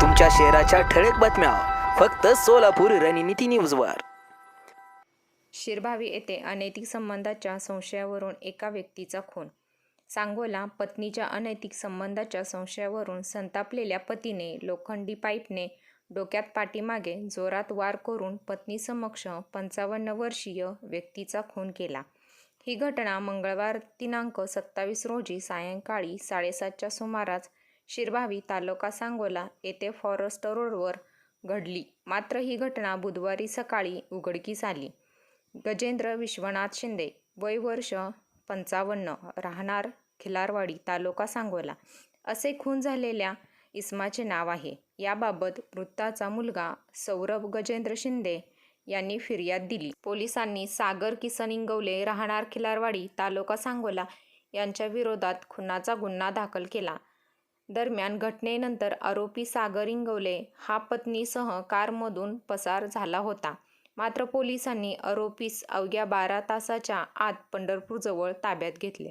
तुमच्या शहराच्या ठळक बातम्या फक्त सोलापूर रणनीती न्यूजवर. शिरभावी येथे अनैतिक संबंधाच्या संशयावरून एका व्यक्तीचा खून. सांगोला पत्नीच्या अनैतिक संबंधाच्या संशयावरून संतापलेल्या पतीने लोखंडी पाईपने डोक्यात पाठीमागे जोरात वार करून पत्नीसमक्ष पंचावन्न वर्षीय व्यक्तीचा खून केला. ही घटना मंगळवार दिनांक सत्तावीस रोजी सायंकाळी साडेसातच्या सुमारास शिरभावी तालुका सांगोला येथे फॉरेस्ट रोडवर घडली. मात्र ही घटना बुधवारी सकाळी उघडकीस आली. गजेंद्र विश्वनाथ शिंदे वय वर्ष पंचावन्न राहणार खिलारवाडी तालुका सांगोला. असे खून झालेल्या इस्माचे नाव आहे. याबाबत वृत्ताचा मुलगा सौरभ गजेंद्र शिंदे यांनी फिर्याद दिली. पोलिसांनी सागर किसन इंगवले राहणार खिलारवाडी तालुका सांगोला यांच्या विरोधात खुनाचा गुन्हा दाखल केला. दरम्यान घटनेनंतर आरोपी सागर इंगवले हा पत्नीसह कारमधून पसार झाला होता. मात्र पोलिसांनी आरोपीस अवघ्या बारा तासाच्या आत पंढरपूरजवळ ताब्यात घेतले.